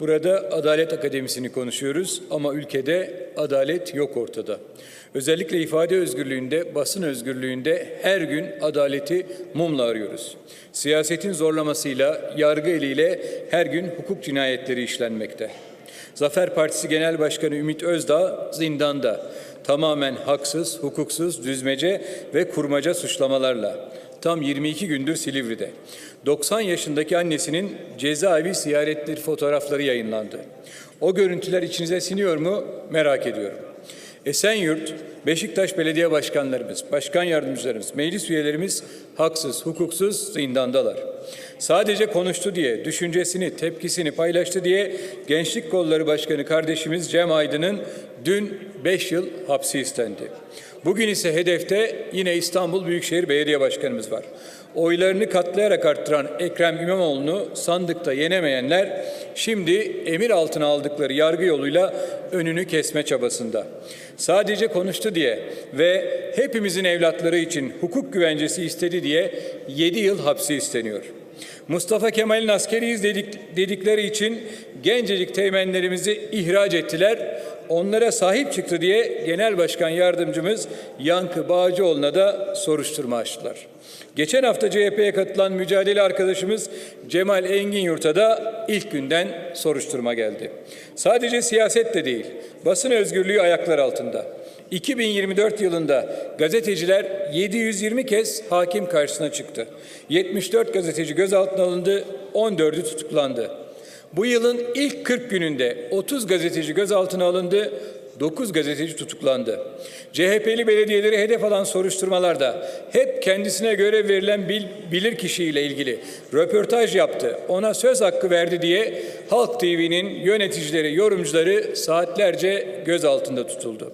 Burada Adalet Akademisi'ni konuşuyoruz ama ülkede adalet yok ortada. Özellikle ifade özgürlüğünde, basın özgürlüğünde her gün adaleti mumla arıyoruz. Siyasetin zorlamasıyla, yargı eliyle her gün hukuk cinayetleri işlenmekte. Zafer Partisi Genel Başkanı Ümit Özdağ zindanda. Tamamen haksız, hukuksuz, düzmece ve kurmaca suçlamalarla. Tam 22 gündür Silivri'de. 90 yaşındaki annesinin cezaevi ziyaretleri fotoğrafları yayınlandı. O görüntüler içinize siniyor mu merak ediyorum. Esenyurt, Beşiktaş Belediye Başkanlarımız, Başkan Yardımcılarımız, meclis üyelerimiz haksız, hukuksuz zindandalar. Sadece konuştu diye, düşüncesini, tepkisini paylaştı diye Gençlik Kolları Başkanı kardeşimiz Cem Aydın'ın dün 5 yıl hapsi istendi. Bugün ise hedefte yine İstanbul Büyükşehir Belediye Başkanımız var. Oylarını katlayarak arttıran Ekrem İmamoğlu'nu sandıkta yenemeyenler şimdi emir altına aldıkları yargı yoluyla önünü kesme çabasında. Sadece konuştu diye ve hepimizin evlatları için hukuk güvencesi istedi diye 7 yıl hapsi isteniyor. Mustafa Kemal'in askeriyiz dedik, dedikleri için gencecik teğmenlerimizi ihraç ettiler. Onlara sahip çıktı diye Genel Başkan Yardımcımız Yankı Bağcıoğlu'na da soruşturma açtılar. Geçen hafta CHP'ye katılan mücadele arkadaşımız Cemal Engin Yurt'a da ilk günden soruşturma geldi. Sadece siyaset de değil, basın özgürlüğü ayaklar altında. 2024 yılında gazeteciler 720 kez hakim karşısına çıktı. 74 gazeteci gözaltına alındı, 14'ü tutuklandı. Bu yılın ilk 40 gününde 30 gazeteci gözaltına alındı, 9 gazeteci tutuklandı. CHP'li belediyeleri hedef alan soruşturmalarda hep kendisine göre verilen bil, bilir kişiyle ilgili röportaj yaptı, ona söz hakkı verdi diye Halk TV'nin yöneticileri, yorumcuları saatlerce gözaltında tutuldu.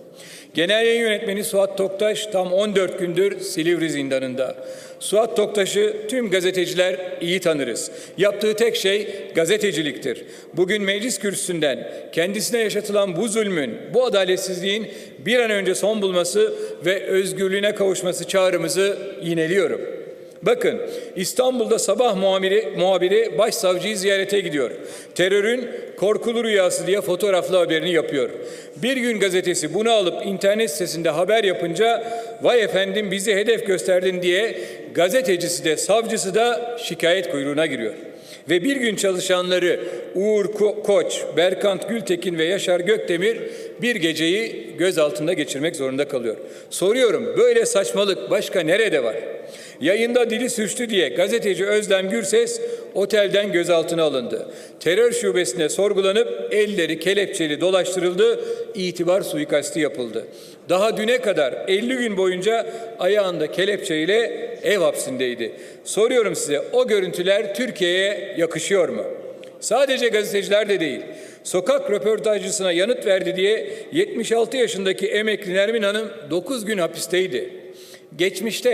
Genel yayın yönetmeni Suat Toktaş tam 14 gündür Silivri zindanında. Suat Toktaş'ı tüm gazeteciler iyi tanırız. Yaptığı tek şey gazeteciliktir. Bugün meclis kürsüsünden kendisine yaşatılan bu zulmün, bu adaletsizliğin bir an önce son bulması ve özgürlüğüne kavuşması çağrımızı yineliyorum. Bakın İstanbul'da sabah muhabiri, muhabiri başsavcıyı ziyarete gidiyor. Terörün korkulu rüyası diye fotoğraflı haberini yapıyor. Bir gün gazetesi bunu alıp internet sitesinde haber yapınca vay efendim bizi hedef gösterdin diye gazetecisi de savcısı da şikayet kuyruğuna giriyor. Ve bir gün çalışanları Uğur Ko- Koç, Berkant Gültekin ve Yaşar Gökdemir bir geceyi gözaltında geçirmek zorunda kalıyor. Soruyorum böyle saçmalık başka nerede var? Yayında dili sürçtü diye gazeteci Özlem Gürses otelden gözaltına alındı. Terör şubesine sorgulanıp elleri kelepçeli dolaştırıldı, itibar suikasti yapıldı. Daha düne kadar 50 gün boyunca ayağında kelepçeyle ev hapsindeydi. Soruyorum size o görüntüler Türkiye'ye yakışıyor mu? Sadece gazeteciler de değil. Sokak röportajcısına yanıt verdi diye 76 yaşındaki emekli Nermin Hanım 9 gün hapisteydi. Geçmişte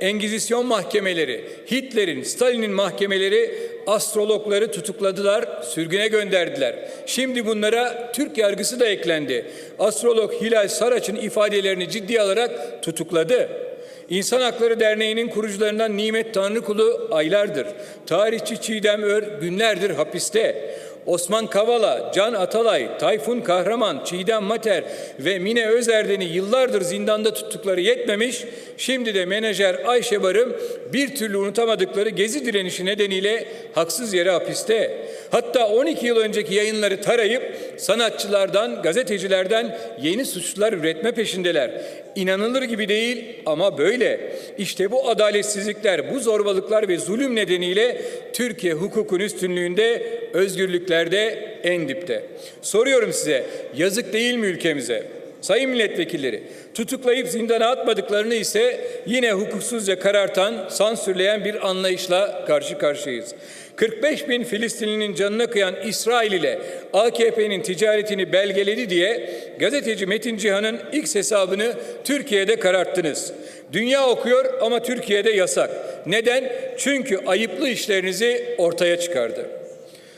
Engizisyon mahkemeleri, Hitler'in, Stalin'in mahkemeleri astrologları tutukladılar, sürgüne gönderdiler. Şimdi bunlara Türk yargısı da eklendi. Astrolog Hilal Saraç'ın ifadelerini ciddiye alarak tutukladı. İnsan Hakları Derneği'nin kurucularından Nimet Tanrıkulu aylardır. Tarihçi Çiğdem Ör günlerdir hapiste. Osman Kavala, Can Atalay, Tayfun Kahraman, Çiğdem Mater ve Mine Özerden'i yıllardır zindanda tuttukları yetmemiş, şimdi de menajer Ayşe Barım bir türlü unutamadıkları gezi direnişi nedeniyle haksız yere hapiste. Hatta 12 yıl önceki yayınları tarayıp sanatçılardan, gazetecilerden yeni suçlar üretme peşindeler. İnanılır gibi değil ama böyle. İşte bu adaletsizlikler, bu zorbalıklar ve zulüm nedeniyle Türkiye hukukun üstünlüğünde, özgürlüklerde en dipte. Soruyorum size, yazık değil mi ülkemize? Sayın milletvekilleri, tutuklayıp zindana atmadıklarını ise yine hukuksuzca karartan, sansürleyen bir anlayışla karşı karşıyayız. 45 bin Filistinlinin canına kıyan İsrail ile AKP'nin ticaretini belgeledi diye gazeteci Metin Cihan'ın X hesabını Türkiye'de kararttınız. Dünya okuyor ama Türkiye'de yasak. Neden? Çünkü ayıplı işlerinizi ortaya çıkardı.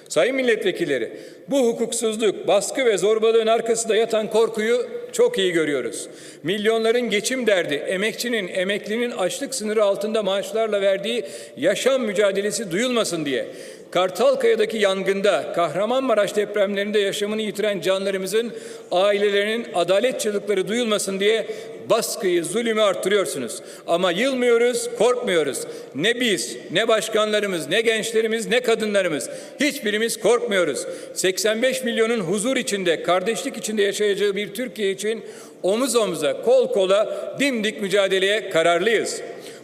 Sayın milletvekilleri, bu hukuksuzluk, baskı ve zorbalığın arkasında yatan korkuyu çok iyi görüyoruz. Milyonların geçim derdi, emekçinin, emeklinin açlık sınırı altında maaşlarla verdiği yaşam mücadelesi duyulmasın diye Kartalkaya'daki yangında, Kahramanmaraş depremlerinde yaşamını yitiren canlarımızın ailelerinin adalet çığlıkları duyulmasın diye baskıyı, zulümü arttırıyorsunuz. Ama yılmıyoruz, korkmuyoruz. Ne biz, ne başkanlarımız, ne gençlerimiz, ne kadınlarımız hiçbirimiz korkmuyoruz. 85 milyonun huzur içinde, kardeşlik içinde yaşayacağı bir Türkiye için omuz omuza, kol kola dimdik mücadeleye kararlıyız.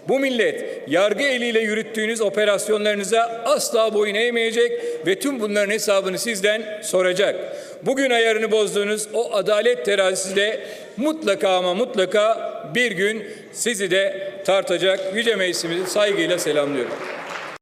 Bu millet yargı eliyle yürüttüğünüz operasyonlarınıza asla boyun eğmeyecek ve tüm bunların hesabını sizden soracak. Bugün ayarını bozduğunuz o adalet terazisi de mutlaka ama mutlaka bir gün sizi de tartacak. Yüce Meclisimizi saygıyla selamlıyorum.